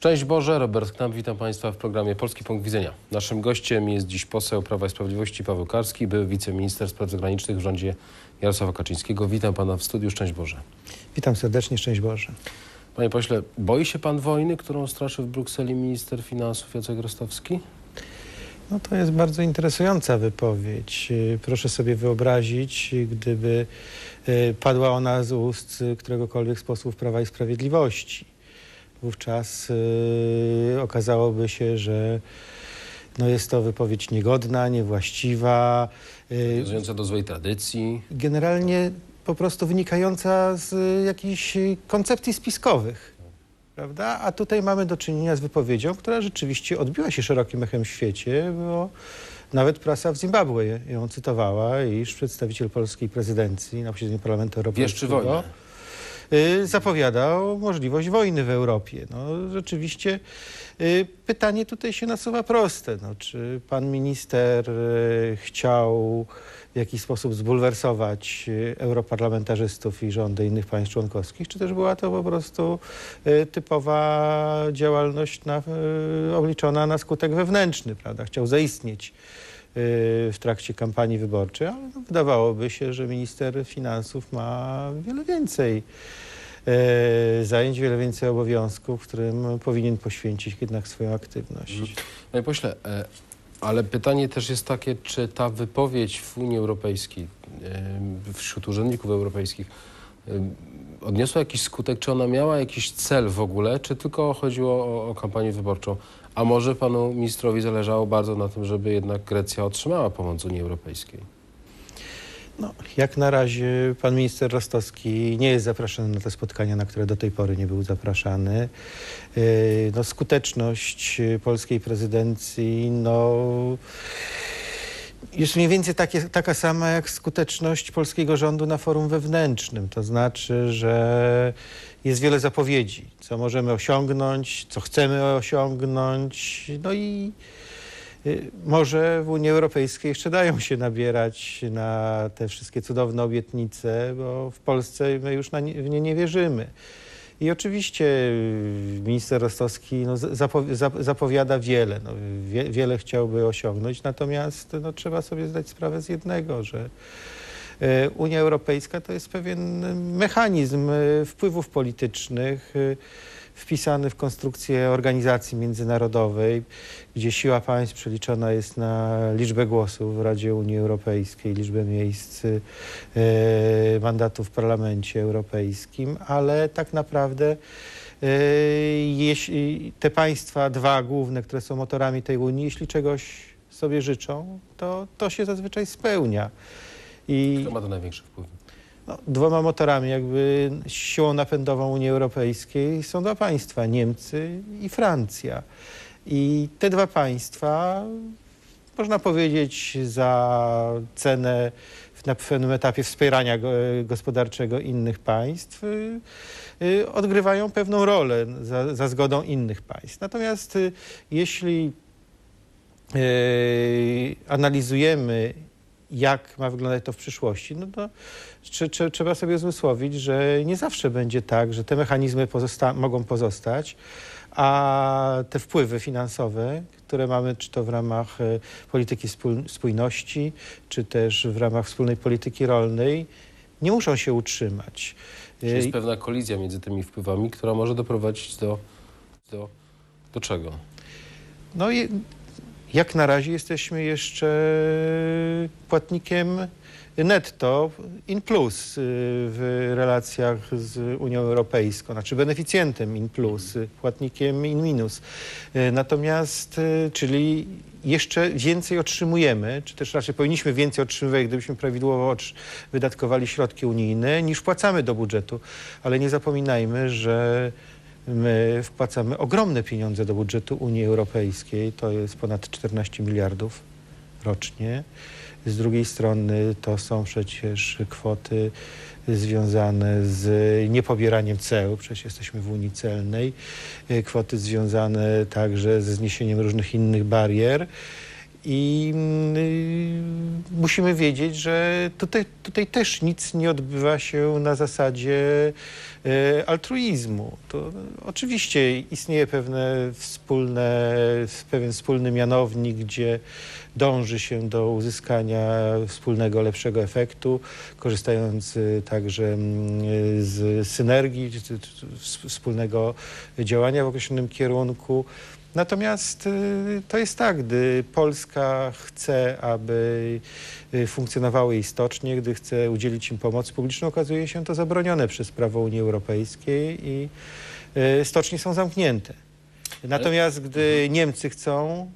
Cześć Boże, Robert Knap, witam Państwa w programie Polski Punkt Widzenia. Naszym gościem jest dziś poseł Prawa i Sprawiedliwości Paweł Karski, były wiceminister spraw zagranicznych w rządzie Jarosława Kaczyńskiego. Witam Pana w studiu, szczęść Boże. Witam serdecznie, szczęść Boże. Panie pośle, boi się Pan wojny, którą straszy w Brukseli minister finansów Jacek Rostowski? No to jest bardzo interesująca wypowiedź. Y, Proszę sobie wyobrazić, gdyby y, padła ona z ust któregokolwiek z posłów Prawa i Sprawiedliwości. Wówczas y, okazałoby się, że no jest to wypowiedź niegodna, niewłaściwa, y, Nawiązująca do złej tradycji. generalnie po prostu wynikająca z jakichś koncepcji spiskowych. Prawda? A tutaj mamy do czynienia z wypowiedzią, która rzeczywiście odbiła się szerokim echem w świecie, bo nawet prasa w Zimbabwe ją cytowała, iż przedstawiciel polskiej prezydencji na posiedzeniu Parlamentu Wieszczy Europejskiego wojnę. Y, zapowiadał możliwość wojny w Europie. No, rzeczywiście y, pytanie tutaj się nasuwa proste. No, czy pan minister y, chciał w jakiś sposób zbulwersować europarlamentarzystów i rządy innych państw członkowskich, czy też była to po prostu typowa działalność na, obliczona na skutek wewnętrzny, prawda? Chciał zaistnieć w trakcie kampanii wyborczej, ale no, wydawałoby się, że minister finansów ma wiele więcej e, zajęć, wiele więcej obowiązków, którym powinien poświęcić jednak swoją aktywność. Panie pośle, e, ale pytanie też jest takie, czy ta wypowiedź w Unii Europejskiej, e, wśród urzędników europejskich, e, odniosła jakiś skutek? Czy ona miała jakiś cel w ogóle, czy tylko chodziło o, o kampanię wyborczą? A może panu ministrowi zależało bardzo na tym, żeby jednak Grecja otrzymała pomoc Unii Europejskiej? No, jak na razie pan minister Rostowski nie jest zapraszany na te spotkania, na które do tej pory nie był zapraszany. E, No, skuteczność polskiej prezydencji no, jest mniej więcej takie, taka sama jak skuteczność polskiego rządu na forum wewnętrznym. To znaczy, że jest wiele zapowiedzi, co możemy osiągnąć, co chcemy osiągnąć. No i y, może w Unii Europejskiej jeszcze dają się nabierać na te wszystkie cudowne obietnice, bo w Polsce my już nie, w nie nie wierzymy. I oczywiście y, minister Rostowski no, zapowiada wiele, no, wie, wiele chciałby osiągnąć, natomiast no, trzeba sobie zdać sprawę z jednego, że e, Unia Europejska to jest pewien mechanizm e, wpływów politycznych wpisany w konstrukcję organizacji międzynarodowej, gdzie siła państw przeliczona jest na liczbę głosów w Radzie Unii Europejskiej, liczbę miejsc e, mandatów w Parlamencie Europejskim, ale tak naprawdę e, jeśli te państwa, dwa główne, które są motorami tej Unii, jeśli czegoś sobie życzą, to to się zazwyczaj spełnia. I Kto ma to największy wpływ? No, dwoma motorami, jakby siłą napędową Unii Europejskiej są dwa państwa, Niemcy i Francja. I te dwa państwa, można powiedzieć, za cenę na pewnym etapie wspierania go- gospodarczego innych państw, y, y, odgrywają pewną rolę za, za zgodą innych państw. Natomiast y, jeśli analizujemy, jak ma wyglądać to w przyszłości, no to trze- trze- trzeba sobie uzmysłowić, że nie zawsze będzie tak, że te mechanizmy pozosta- mogą pozostać, a te wpływy finansowe, które mamy, czy to w ramach e, polityki spój- spójności, czy też w ramach wspólnej polityki rolnej, nie muszą się utrzymać. Czy jest pewna kolizja między tymi wpływami, która może doprowadzić do, do, do czego? No i jak na razie jesteśmy jeszcze płatnikiem netto in plus y, w relacjach z Unią Europejską, znaczy beneficjentem in plus, y, płatnikiem in minus. Y, Natomiast, czyli jeszcze więcej otrzymujemy, czy też raczej powinniśmy więcej otrzymywać, gdybyśmy prawidłowo wydatkowali środki unijne, niż wpłacamy do budżetu. Ale nie zapominajmy, że My wpłacamy ogromne pieniądze do budżetu Unii Europejskiej, to jest ponad 14 miliardów rocznie. Z drugiej strony to są przecież kwoty związane z niepobieraniem ceł, przecież jesteśmy w Unii Celnej, kwoty związane także ze zniesieniem różnych innych barier. I mm, musimy wiedzieć, że tutaj, tutaj też nic nie odbywa się na zasadzie e, altruizmu. To oczywiście istnieje pewne wspólne, pewien wspólny mianownik, gdzie dąży się do uzyskania wspólnego, lepszego efektu, korzystając e, także mm, z synergii, wspólnego działania w określonym kierunku. Natomiast y, to jest tak, gdy Polska chce, aby y, funkcjonowały jej stocznie, gdy chce udzielić im pomocy publicznej, okazuje się to zabronione przez prawo Unii Europejskiej i y, stocznie są zamknięte. Natomiast gdy Niemcy chcą,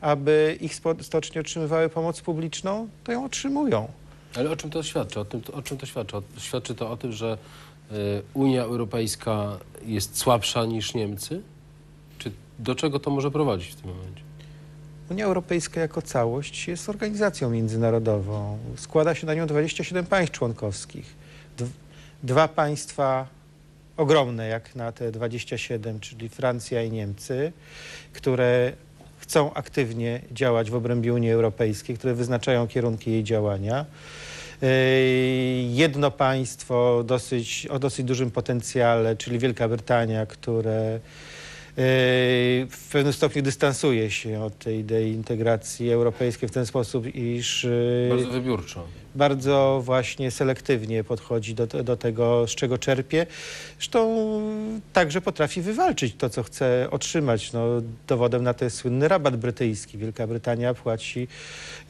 aby ich stocznie otrzymywały pomoc publiczną, to ją otrzymują. Ale o czym to świadczy? O, tym, o czym to świadczy? Świadczy to o tym, że Unia Europejska jest słabsza niż Niemcy? Do czego to może prowadzić w tym momencie? Unia Europejska jako całość jest organizacją międzynarodową. Składa się na nią 27 państw członkowskich. Dw- Dwa państwa ogromne jak na te 27, czyli Francja i Niemcy, które chcą aktywnie działać w obrębie Unii Europejskiej, które wyznaczają kierunki jej działania. Yy, Jedno państwo dosyć, o dosyć dużym potencjale, czyli Wielka Brytania, które w pewnym stopniu dystansuje się od tej idei integracji europejskiej w ten sposób, iż yy, Bardzo wybiórczo. Bardzo właśnie selektywnie podchodzi do, do tego, z czego czerpie. Zresztą także potrafi wywalczyć to, co chce otrzymać. No, dowodem na to jest słynny rabat brytyjski. Wielka Brytania płaci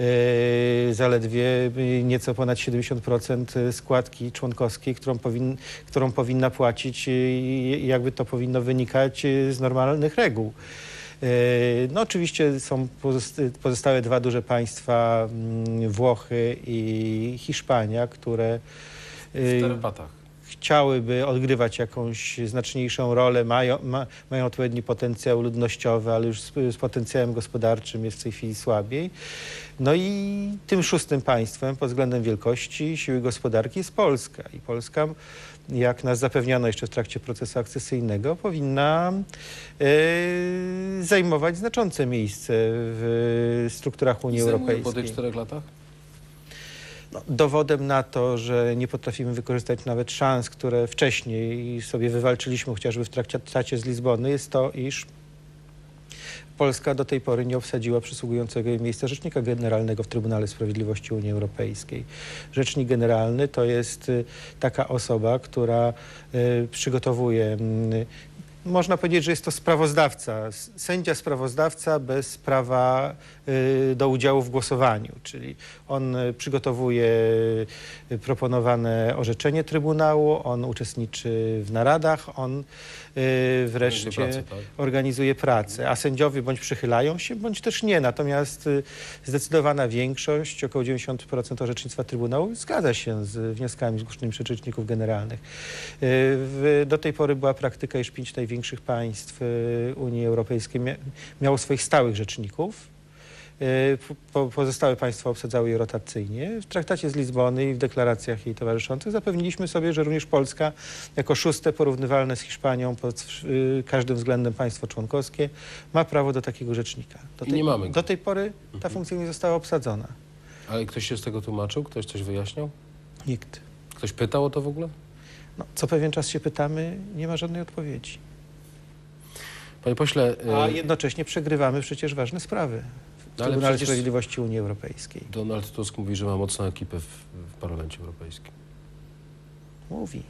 e, zaledwie nieco ponad 70% składki członkowskiej, którą, powin, którą powinna płacić i jakby to powinno wynikać z normalnych reguł. E, No oczywiście są pozost- pozostałe dwa duże państwa, mm, Włochy i Hiszpania, które terapatach. chciałyby odgrywać jakąś znaczniejszą rolę, mają, ma, mają odpowiedni potencjał ludnościowy, ale już z, z potencjałem gospodarczym jest w tej chwili słabiej. No i tym szóstym państwem pod względem wielkości siły gospodarki jest Polska. I Polska, jak nas zapewniano jeszcze w trakcie procesu akcesyjnego, powinna e, zajmować znaczące miejsce w strukturach Unii I Europejskiej. po tych czterech latach? No, dowodem na to, że nie potrafimy wykorzystać nawet szans, które wcześniej sobie wywalczyliśmy, chociażby w traktacie z Lizbony, jest to, iż Polska do tej pory nie obsadziła przysługującego jej miejsca Rzecznika Generalnego w Trybunale Sprawiedliwości Unii Europejskiej. Rzecznik Generalny to jest y, taka osoba, która y, przygotowuje mm, można powiedzieć, że jest to sprawozdawca, sędzia sprawozdawca bez prawa y, do udziału w głosowaniu, czyli on y, przygotowuje y, proponowane orzeczenie Trybunału, on uczestniczy w naradach, on wreszcie Pracę, tak? organizuje pracę, a sędziowie bądź przychylają się, bądź też nie. Natomiast zdecydowana większość, około 90% orzecznictwa Trybunału zgadza się z wnioskami zgłoszonymi przez rzeczników generalnych. Do tej pory była praktyka, iż pięć największych państw y, Unii Europejskiej mia, miało swoich stałych rzeczników. Y, po, pozostałe państwa obsadzały je rotacyjnie. W traktacie z Lizbony i w deklaracjach jej towarzyszących zapewniliśmy sobie, że również Polska jako szóste porównywalne z Hiszpanią pod y, każdym względem państwo członkowskie ma prawo do takiego rzecznika. Do I nie mamy go. do tej pory ta Mhm. funkcja nie została obsadzona. Ale ktoś się z tego tłumaczył? Ktoś coś wyjaśniał? Nikt. Ktoś pytał o to w ogóle? No, co pewien czas się pytamy, nie ma żadnej odpowiedzi. Panie pośle, A jednocześnie przegrywamy przecież ważne sprawy w No ale Trybunale Sprawiedliwości Unii Europejskiej. Donald Tusk mówi, że ma mocną ekipę w, w Parlamencie Europejskim. Mówi.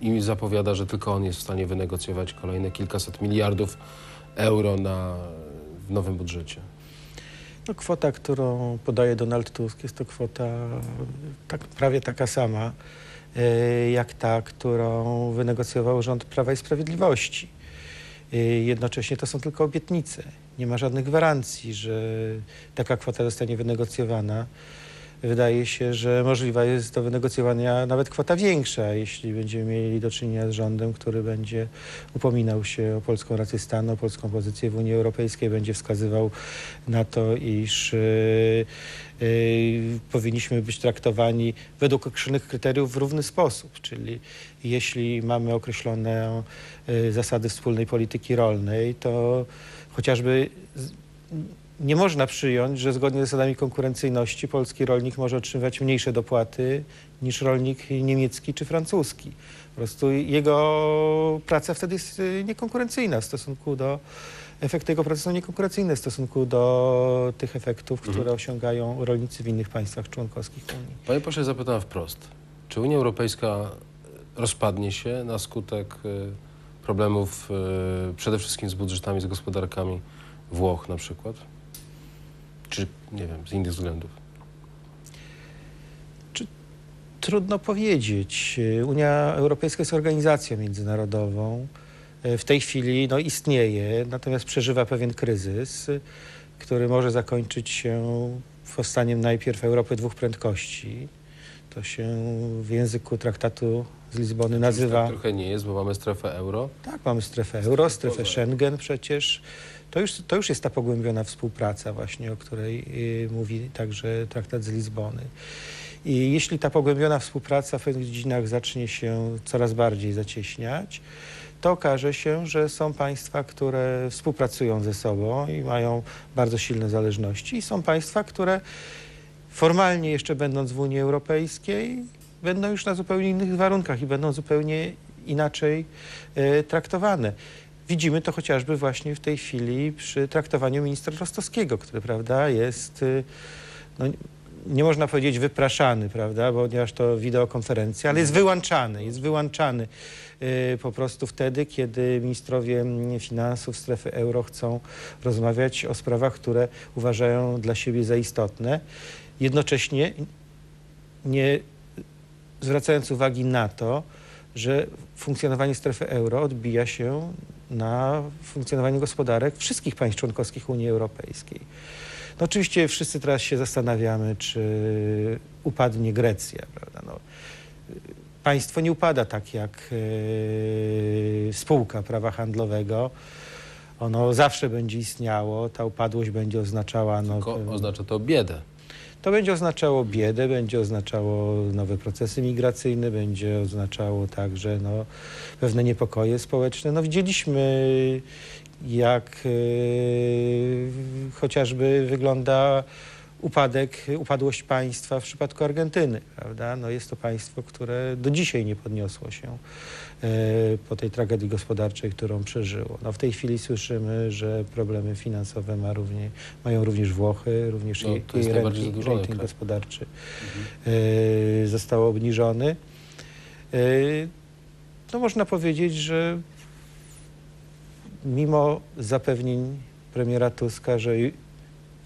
I zapowiada, że tylko on jest w stanie wynegocjować kolejne kilkaset miliardów euro na, w nowym budżecie. No, kwota, którą podaje Donald Tusk, jest to kwota tak, prawie taka sama e, jak ta, którą wynegocjował rząd Prawa i Sprawiedliwości. E, Jednocześnie to są tylko obietnice. Nie ma żadnych gwarancji, że taka kwota zostanie wynegocjowana. Wydaje się, że możliwa jest do wynegocjowania nawet kwota większa, jeśli będziemy mieli do czynienia z rządem, który będzie upominał się o polską rację stanu, o polską pozycję w Unii Europejskiej, będzie wskazywał na to, iż y, y, powinniśmy być traktowani według określonych kryteriów w równy sposób. Czyli jeśli mamy określone y, zasady wspólnej polityki rolnej, to chociażby nie można przyjąć, że zgodnie z zasadami konkurencyjności polski rolnik może otrzymywać mniejsze dopłaty niż rolnik niemiecki czy francuski. Po prostu jego praca wtedy jest y, niekonkurencyjna w stosunku do efekty jego pracy są niekonkurencyjne w stosunku do tych efektów, które Mhm. osiągają rolnicy w innych państwach członkowskich Unii. Panie pośle, zapytam wprost. Czy Unia Europejska rozpadnie się na skutek y, problemów y, przede wszystkim z budżetami, z gospodarkami Włoch na przykład? Czy, nie wiem, z innych względów? Trudno powiedzieć. Unia Europejska jest organizacją międzynarodową. W tej chwili no, istnieje, natomiast przeżywa pewien kryzys, który może zakończyć się powstaniem najpierw Europy dwóch prędkości. To się w języku traktatu z Lizbony nazywa. Tak trochę nie jest, bo mamy strefę euro. Tak, mamy strefę euro, Strefę Schengen przecież. To już, to już jest ta pogłębiona współpraca właśnie, o której y, mówi także traktat z Lizbony. I jeśli ta pogłębiona współpraca w pewnych dziedzinach zacznie się coraz bardziej zacieśniać, to okaże się, że są państwa, które współpracują ze sobą i mają bardzo silne zależności i są państwa, które formalnie jeszcze będąc w Unii Europejskiej będą już na zupełnie innych warunkach i będą zupełnie inaczej e, traktowane. Widzimy to chociażby właśnie w tej chwili przy traktowaniu ministra Rostowskiego, który prawda, jest, y, no, nie można powiedzieć wypraszany, prawda, ponieważ to wideokonferencja, ale jest wyłączany, jest wyłączany y, po prostu wtedy, kiedy ministrowie mm, finansów strefy euro chcą rozmawiać o sprawach, które uważają dla siebie za istotne. Jednocześnie nie zwracając uwagi na to, że funkcjonowanie strefy euro odbija się na funkcjonowaniu gospodarek wszystkich państw członkowskich Unii Europejskiej. No oczywiście wszyscy teraz się zastanawiamy, czy upadnie Grecja, prawda? No, państwo nie upada tak jak e, spółka prawa handlowego. Ono zawsze będzie istniało, ta upadłość będzie oznaczała... No, Tylko pewne- oznacza to biedę. To będzie oznaczało biedę, będzie oznaczało nowe procesy migracyjne, będzie oznaczało także no, pewne niepokoje społeczne. No, widzieliśmy, jak e, chociażby wygląda upadek, upadłość państwa w przypadku Argentyny. Prawda? No, jest to państwo, które do dzisiaj nie podniosło się e, po tej tragedii gospodarczej, którą przeżyło. No, w tej chwili słyszymy, że problemy finansowe ma równie, mają również Włochy, również No, jej, jej rating, rating gospodarczy Mhm. e, został obniżony. No można powiedzieć, że mimo zapewnień premiera Tuska, że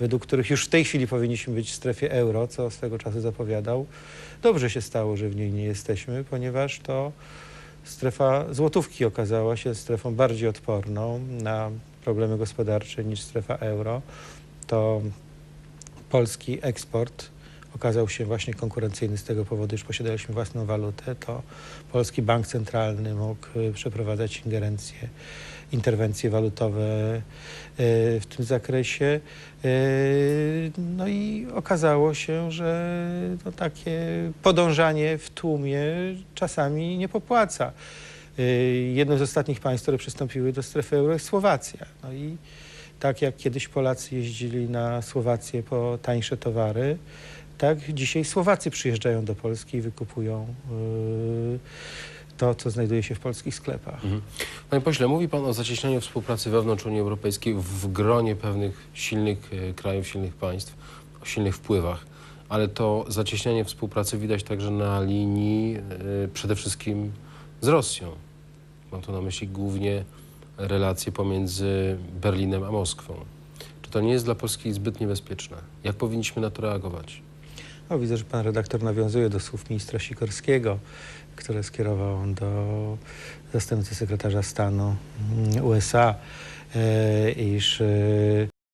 według których już w tej chwili powinniśmy być w strefie euro, co swego czasu zapowiadał, dobrze się stało, że w niej nie jesteśmy, ponieważ to strefa złotówki okazała się strefą bardziej odporną na problemy gospodarcze niż strefa euro. To polski eksport okazał się właśnie konkurencyjny z tego powodu, iż posiadaliśmy własną walutę, to polski bank centralny mógł y, przeprowadzać ingerencje, interwencje walutowe y, w tym zakresie. Y, No i okazało się, że to takie podążanie w tłumie czasami nie popłaca. Jednym z ostatnich państw, które przystąpiły do strefy euro jest Słowacja. No i tak jak kiedyś Polacy jeździli na Słowację po tańsze towary, tak dzisiaj Słowacy przyjeżdżają do Polski i wykupują y, to, co znajduje się w polskich sklepach. Mhm. Panie pośle, mówi pan o zacieśnianiu współpracy wewnątrz Unii Europejskiej w gronie pewnych silnych e, krajów, silnych państw, o silnych wpływach, ale to zacieśnianie współpracy widać także na linii e, przede wszystkim z Rosją. Mam tu na myśli głównie relacje pomiędzy Berlinem a Moskwą. Czy to nie jest dla Polski zbyt niebezpieczne? Jak powinniśmy na to reagować? O, widzę, że pan redaktor nawiązuje do słów ministra Sikorskiego, które skierował on do zastępcy sekretarza stanu mm, USA, e, iż e,